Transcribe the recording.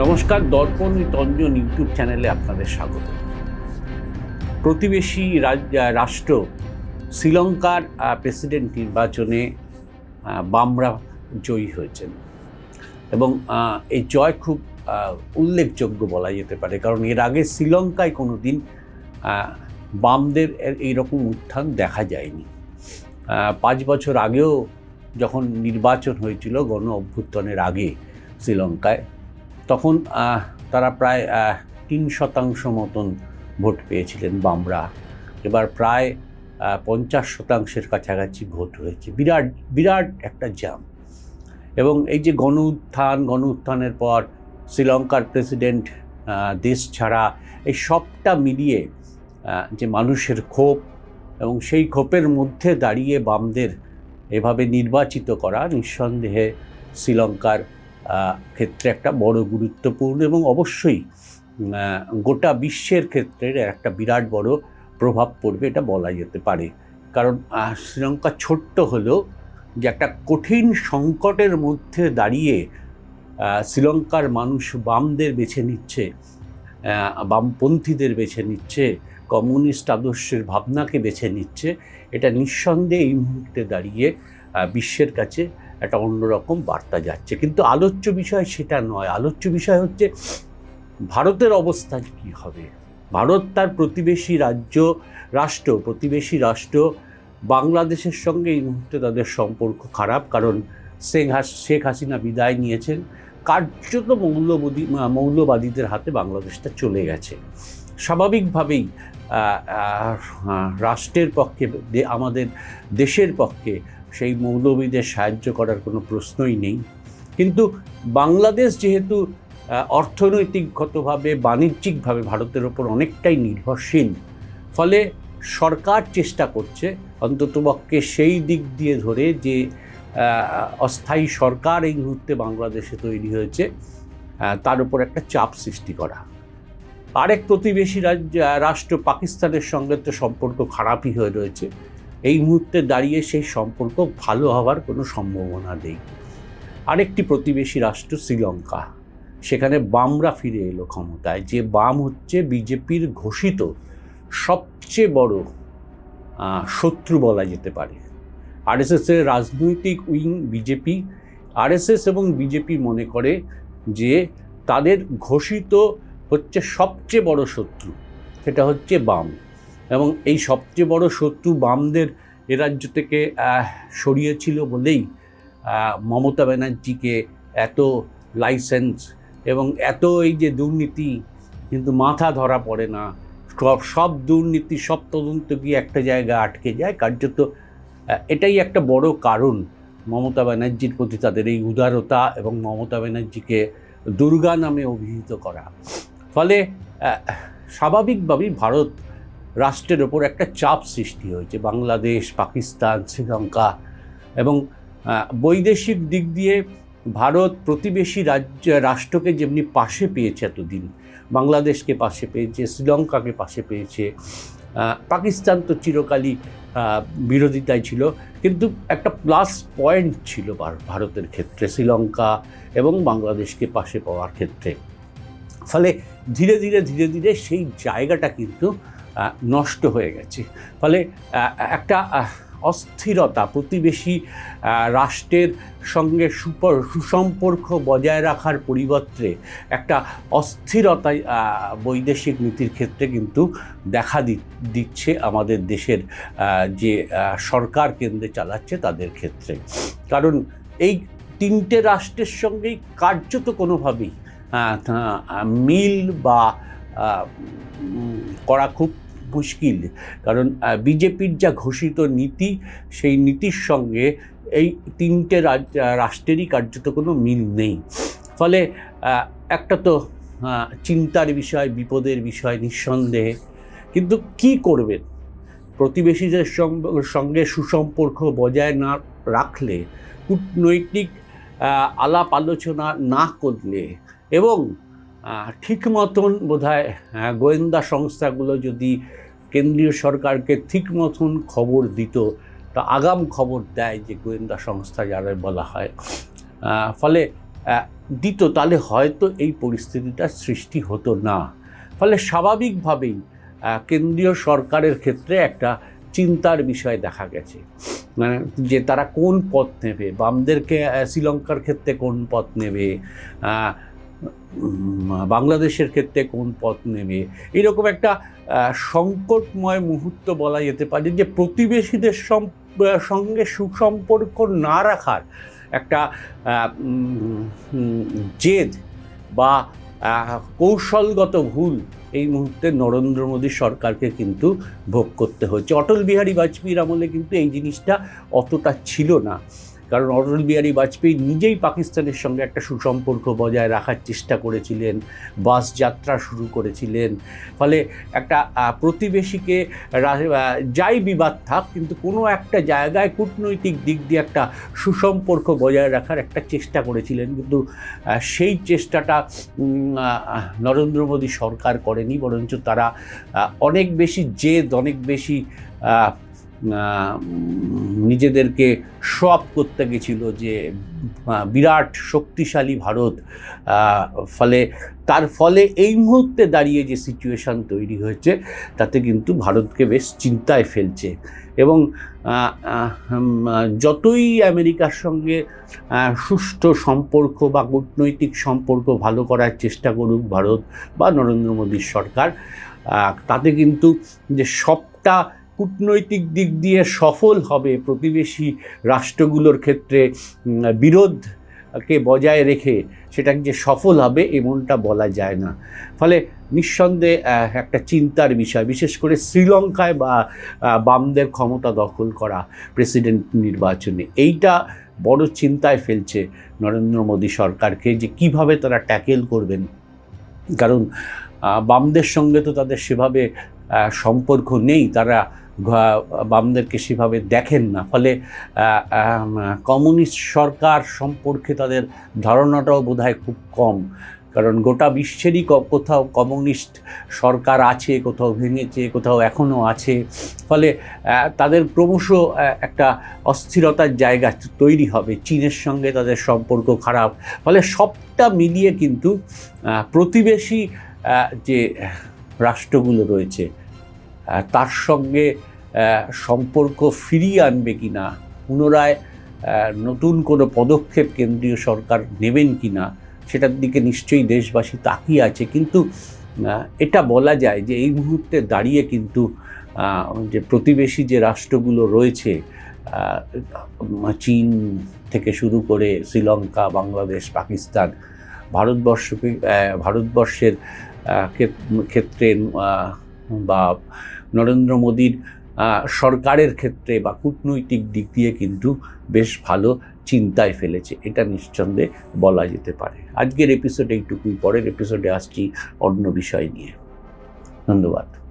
নমস্কার, দর্পণ তঞ্জন ইউটিউব চ্যানেলে আপনাদের স্বাগত। প্রতিবেশী রাষ্ট্র শ্রীলঙ্কার প্রেসিডেন্ট নির্বাচনে বামরা জয়ী হয়েছেন। এবং এই জয় খুব উল্লেখযোগ্য বলা যেতে পারে, কারণ এর আগে শ্রীলঙ্কায় কোনো দিন বামদের এইরকম উত্থান দেখা যায়নি। পাঁচ বছর আগেও যখন নির্বাচন হয়েছিল, গণ অভ্যুত্থানের আগে শ্রীলঙ্কায় তখন তারা প্রায় তিন শতাংশ মতন ভোট পেয়েছিলেন বামরা। এবার প্রায় পঞ্চাশ শতাংশের কাছাকাছি ভোট হয়েছে। বিরাট বিরাট একটা জ্যাম এবং এই যে গণ উত্থান, গণ উত্থানের পর শ্রীলঙ্কার প্রেসিডেন্ট দেশ ছাড়া এই সবটা মিলিয়ে যে মানুষের ক্ষোভ এবং সেই ক্ষোভের মধ্যে দাঁড়িয়ে বামদের এভাবে নির্বাচিত করা নিঃসন্দেহে শ্রীলঙ্কার ক্ষেত্রে একটা বড় গুরুত্বপূর্ণ এবং অবশ্যই গোটা বিশ্বের ক্ষেত্রে একটা বিরাট বড় প্রভাব পড়বে, এটা বলা যেতে পারে। কারণ শ্রীলঙ্কা ছোট্ট হলেও যে একটা কঠিন সংকটের মধ্যে দাঁড়িয়ে শ্রীলঙ্কার মানুষ বামদের বেছে নিচ্ছে বামপন্থীদের বেছে নিচ্ছে, কমিউনিস্ট আদর্শের ভাবনাকে বেছে নিচ্ছে, এটা নিঃসন্দেহে এই মুহূর্তে দাঁড়িয়ে বিশ্বের কাছে একটা অন্যরকম বার্তা যাচ্ছে। কিন্তু আলোচ্য বিষয় সেটা নয়। আলোচ্য বিষয় হচ্ছে ভারতের অবস্থান কি হবে? ভারত তার প্রতিবেশী রাজ্য, রাষ্ট্র, প্রতিবেশী রাষ্ট্র, বাংলাদেশের সঙ্গে এই মুহূর্তে তাদের সম্পর্ক খারাপ। কারণ শেখ হাস, শেখ হাসিনা বিদায় নিয়েছেন। কার্যত মৌলবাদী মৌলবাদীদের হাতে বাংলাদেশটা চলে গেছে। স্বাভাবিকভাবেই রাষ্ট্রের পক্ষে আমাদের দেশের পক্ষে সেই মৌলবীদের সাহায্য করার কোনো প্রশ্নই নেই। কিন্তু বাংলাদেশ যেহেতু অর্থনৈতিকগতভাবে, বাণিজ্যিকভাবে ভারতের ওপর অনেকটাই নির্ভরশীল, ফলে সরকার চেষ্টা করছে অন্ততপক্ষে সেই দিক দিয়ে ধরে যে অস্থায়ী সরকার এই মুহূর্তে বাংলাদেশে তৈরি হয়েছে তার উপর একটা চাপ সৃষ্টি করা। আরেক প্রতিবেশী রাজ্য রাষ্ট্র পাকিস্তানের সঙ্গে তো সম্পর্ক খারাপই হয়ে রয়েছে। এই মুহূর্তে দাঁড়িয়ে সেই সম্পর্ক ভালো হওয়ার কোনো সম্ভাবনা নেই। আরেকটি প্রতিবেশী রাষ্ট্র শ্রীলঙ্কা। সেখানে বামরা ফিরে এলো ক্ষমতায়। যে বাম হচ্ছে বিজেপির ঘোষিত সবচেয়ে বড় শত্রু বলা যেতে পারে। আরএসএসের রাজনৈতিক উইং বিজেপি। আরএসএস এবং বিজেপি মনে করে যে তাদের ঘোষিত হচ্ছে সবচেয়ে বড় শত্রু, সেটা হচ্ছে বাম। এবং এই সবচেয়ে বড় শত্রু বামদের এ রাজ্য থেকে সরিয়েছিল বলেই মমতা ব্যানার্জিকে এত লাইসেন্স এবং এত এই যে দুর্নীতি, কিন্তু মাথা ধরা পড়ে না। সব সব দুর্নীতি, সব তদন্ত গিয়ে একটা জায়গায় আটকে যায়। কার্যত এটাই একটা বড় কারণ মমতা ব্যানার্জির প্রতি তাদের এই উদারতা এবং মমতা ব্যানার্জিকে দুর্গা নামে অভিহিত করা। ফলে স্বাভাবিকভাবেই ভারত রাষ্ট্রের ওপর একটা চাপ সৃষ্টি হয়েছে। বাংলাদেশ, পাকিস্তান, শ্রীলঙ্কা এবং বৈদেশিক দিক দিয়ে ভারত প্রতিবেশী রাজ্য, রাষ্ট্রকে যেমনি পাশে পেয়েছে এতদিন, বাংলাদেশকে পাশে পেয়েছে, শ্রীলঙ্কাকে পাশে পেয়েছে পাকিস্তান তো চিরকালই বিরোধিতায় ছিল। কিন্তু একটা প্লাস পয়েন্ট ছিল ভারতের ক্ষেত্রে, শ্রীলঙ্কা এবং বাংলাদেশকে পাশে পাওয়ার ক্ষেত্রে। ফলে ধীরে ধীরে ধীরে ধীরে সেই জায়গাটা কিন্তু নষ্ট হয়ে গেছে। ফলে একটা অস্থিরতা প্রতিবেশী রাষ্ট্রের সঙ্গে সুপর, সুসম্পর্ক বজায় রাখার পরিবর্তে একটা অস্থিরতা বৈদেশিক নীতির ক্ষেত্রে কিন্তু দেখা দিচ্ছে আমাদের দেশের যে সরকার কেন্দ্রে চালাচ্ছে তাদের ক্ষেত্রে। কারণ এই তিনটে রাষ্ট্রের সঙ্গেই কার্যত কোনোভাবেই মিল বা করা খুব মুশকিল। কারণ বিজেপির যা ঘোষিত নীতি, সেই নীতির সঙ্গে এই তিনটে রাষ্ট্রেরই কার্যত কোনো মিল নেই। ফলে একটা তো চিন্তার বিষয়, বিপদের বিষয় নিঃসন্দেহে। কিন্তু কি করবেন প্রতিবেশীদের সঙ্গে সুসম্পর্ক বজায় না রাখলে, কূটনৈতিক আলাপ আলোচনা না করলে এবং ঠিক মতন বোধ হয় গোয়েন্দা সংস্থাগুলো যদি কেন্দ্রীয় সরকারকে ঠিক মতন খবর দিত, তা আগাম খবর দেয় যে গোয়েন্দা সংস্থা যারা বলা হয়। ফলে দিত, তাহলে হয়তো এই পরিস্থিতিটা সৃষ্টি হতো না। ফলে স্বাভাবিকভাবেই কেন্দ্রীয় সরকারের ক্ষেত্রে একটা চিন্তার বিষয় দেখা গেছে। মানে যে তারা কোন পথ নেবে, বামদেরকে শ্রীলঙ্কার ক্ষেত্রে কোন পথ নেবে? বাংলাদেশের ক্ষেত্রে কোন পথ নেবে? এরকম একটা সংকটময় মুহূর্ত বলা যেতে পারে যে প্রতিবেশীদের সঙ্গে সুসম্পর্ক না রাখার একটা জেদ বা কৌশলগত ভুল এই মুহূর্তে নরেন্দ্র মোদী সরকারকে কিন্তু ভোগ করতে হচ্ছে অটল বিহারী বাজপেয়ীর আমলে কিন্তু এই জিনিসটা অতটা ছিল না। কারণ অটল বিহারী বাজপেয়ী নিজেই পাকিস্তানের সঙ্গে একটা সুসম্পর্ক বজায় রাখার চেষ্টা করেছিলেন, বাস যাত্রা শুরু করেছিলেন। ফলে একটা প্রতিবেশীকে যাই বিবাদ থাক, কিন্তু কোনো একটা জায়গায় কূটনৈতিক দিক দিয়ে একটা সুসম্পর্ক বজায় রাখার একটা চেষ্টা করেছিলেন। কিন্তু সেই চেষ্টাটা নরেন্দ্র মোদী সরকার করেনি, বরঞ্চ তারা অনেক বেশি জেদ, অনেক বেশি নিজেদেরকে সব করতে গেছিল যে বিরাট শক্তিশালী ভারত ফলে তার ফলে এই মুহূর্তে দাঁড়িয়ে যে সিচুয়েশান তৈরি হয়েছে, তাতে কিন্তু ভারতকে বেশ চিন্তায় ফেলছে। এবং যতই আমেরিকার সঙ্গে সুষ্ঠু সম্পর্ক বা কূটনৈতিক সম্পর্ক ভালো করার চেষ্টা করুক ভারত বা নরেন্দ্র মোদীর সরকার তাতে কিন্তু যে সবটা কূটনৈতিক দিক দিয়ে সফল হবে প্রতিবেশী রাষ্ট্রগুলোর ক্ষেত্রে উম, বিরোধকে বজায় রেখে সেটা যে সফল হবে এমনটা বলা যায় না। ফলে নিঃসন্দেহে একটা চিন্তার বিষয় বিশেষ করে শ্রীলঙ্কায় বা বামদের ক্ষমতা দখল করা প্রেসিডেন্ট নির্বাচনে। এইটা বড় চিন্তায় ফেলছে নরেন্দ্র মোদী সরকারকে যে কীভাবে তারা ট্যাকেল করবেন। কারণ বামদের সঙ্গে তো তাদের সেভাবে সম্পর্ক নেই। তারা বামদেরকে সেভাবে দেখেন না। ফলে কমিউনিস্ট সরকার সম্পর্কে তাদের ধারণাটাও বোধহয় খুব কম। কারণ গোটা বিশ্বেরই কোথাও কমিউনিস্ট সরকার আছে, কোথাও ভেঙেছে, কোথাও এখনও আছে। ফলে তাদের ক্রমশ একটা অস্থিরতার জায়গা তৈরি হবে। চীনের সঙ্গে তাদের সম্পর্ক খারাপ। ফলে সবটা মিলিয়ে কিন্তু প্রতিবেশী যে রাষ্ট্রগুলো রয়েছে তার সঙ্গে সম্পর্ক ফিরিয়ে আনবে কি না পুনরায় নতুন কোনো পদক্ষেপ কেন্দ্রীয় সরকার নেবেন কি না সেটার দিকে নিশ্চয়ই দেশবাসী তাকিয়ে আছে। কিন্তু এটা বলা যায় যে এই মুহূর্তে দাঁড়িয়ে কিন্তু যে প্রতিবেশী যে রাষ্ট্রগুলো রয়েছে চীন থেকে শুরু করে শ্রীলঙ্কা, বাংলাদেশ, পাকিস্তান, ভারতবর্ষকে ভারতবর্ষের ক্ষেত- ক্ষেত্রে বা নরেন্দ্র মোদীর সরকারের ক্ষেত্রে বা কূটনৈতিক দিক দিয়ে কিন্তু বেশ ভালো চিন্তায় ফেলেছে। এটা নিঃসন্দেহে বলা যেতে পারে। আজকের এপিসোডে এইটুকুই। পরের এপিসোডে আসছি অন্য বিষয় নিয়ে। ধন্যবাদ।